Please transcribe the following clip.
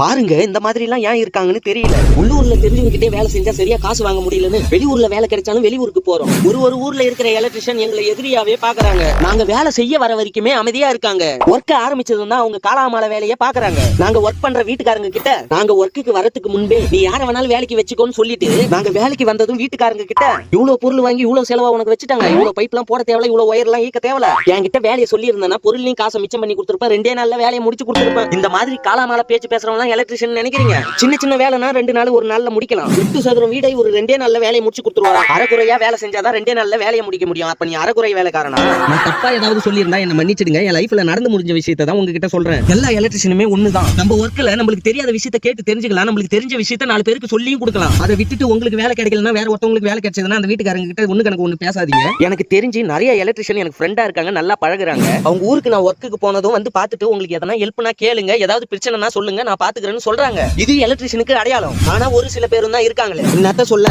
பாருங்க இந்த மாதிரி எல்லாம் ஏன் இருக்காங்கன்னு தெரியல. உள்ளூர்ல தெரிஞ்சவங்கிட்டே வேலை செஞ்சா சரியா காசு வாங்க முடியலன்னு வெளியூர்ல வேலை கிடைச்சாலும் வெளியூருக்கு போறோம். ஒரு ஒரு ஊர்ல இருக்கிற எலக்ட்ரிஷியன் எங்களை எதிரியாவே பாக்குறாங்க. நாங்க வேலை செய்ய வர வரைக்குமே அமைதியா இருக்காங்க. ஒர்க் ஆரம்பிச்சதும் தான் அவங்க காலாமால வேலையை பாக்குறாங்க. நாங்க ஒர்க் பண்ற வீட்டுக்காரங்க கிட்ட நாங்க ஒர்க்குக்கு வரதுக்கு முன்பே நீ யார வேணாலும் வேலைக்கு வச்சுக்கோன்னு சொல்லிட்டு நாங்க வேலைக்கு வந்ததும் வீட்டுக்காரங்க கிட்ட இவ்வளவு பொருள் வாங்கி இவ்வளவு செலவா உனக்கு வச்சுட்டாங்க. இவ்வளவு பைப் எல்லாம் போட தேவையில்ல இவ்வளவு ஒயர் எல்லாம் ஈக்க தேவையில்ல. என்கிட்ட வேலையை சொல்லி இருந்தேன்னா பொருளையும் காசை மிச்சம் பண்ணி கொடுத்துருப்பேன். ரெண்டே நாள்ல வேலையை முடிச்சு கொடுத்துருப்பேன். இந்த மாதிரி காலாமால பேச்சு பேசுறவங்க எலக்ட்ரிஷியன் நினைக்கிறீங்க? சின்ன சின்ன வேலைனா ரெண்டு நாள் ஒரு நாள்ல முடிக்கலாம். எட்டு சதுரம் வீடை ஒரு ரெண்டே நாள்ல வேலையை முடிச்சு கொடுத்துருவாங்க. அரைக்குறையா வேலை செஞ்சாதான் ரெண்டே நாள்ல வேலையை முடிக்க முடியும். அப்ப நீ அரைக்குறை வேலைக்காரனா? நான் தப்பா ஏதாவது சொல்லியிருந்தா என்ன மன்னிச்சிடுங்க. என் லைஃப்ல நடந்து முடிஞ்ச விஷயத்தை தான் உங்ககிட்ட சொல்றேன். எல்லா எலக்ட்ரிஷியனுமே ஒண்ணுதான். நம்ம ஒர்க்ல நம்மளுக்கு தெரியாத விஷயத்தை கேட்டு தெரிஞ்சுக்கலாம். நம்மளுக்கு தெரிஞ்ச விஷயத்தை நாலு பேருக்கு சொல்லியும் கொடுக்கலாம். அதை விட்டுட்டு உங்களுக்கு வேலை கிடைக்கலன்னா வேற ஒருத்தவங்களுக்கு வேலை கிடைச்சதுன்னா அந்த வீட்டுக்காரங்க கிட்ட ஒண்ணு கணக்கு ஒண்ணு பேசாதீங்க. எனக்கு தெரிஞ்சு நிறைய எலக்ட்ரிஷியன் எனக்கு ஃப்ரெண்டா இருக்காங்க நல்லா பழகுறாங்க. அவங்க ஊருக்கு நான் ஒர்க்குக்கு போனதும் வந்து பார்த்துட்டு உங்களுக்கு எதனா ஹெல்ப்னா கேளுங்க. ஏதாவது பிரச்சனைனா சொல்லுங்க. நான் பாத்துக்கிறேன்னு சொல்றாங்க. இது எலக்ட்ரிஷியனுக்கு அடையாளம். ஆனா ஒரு சில பேரும் தான் இருக்காங்களே. என்னத்த சொல்ல?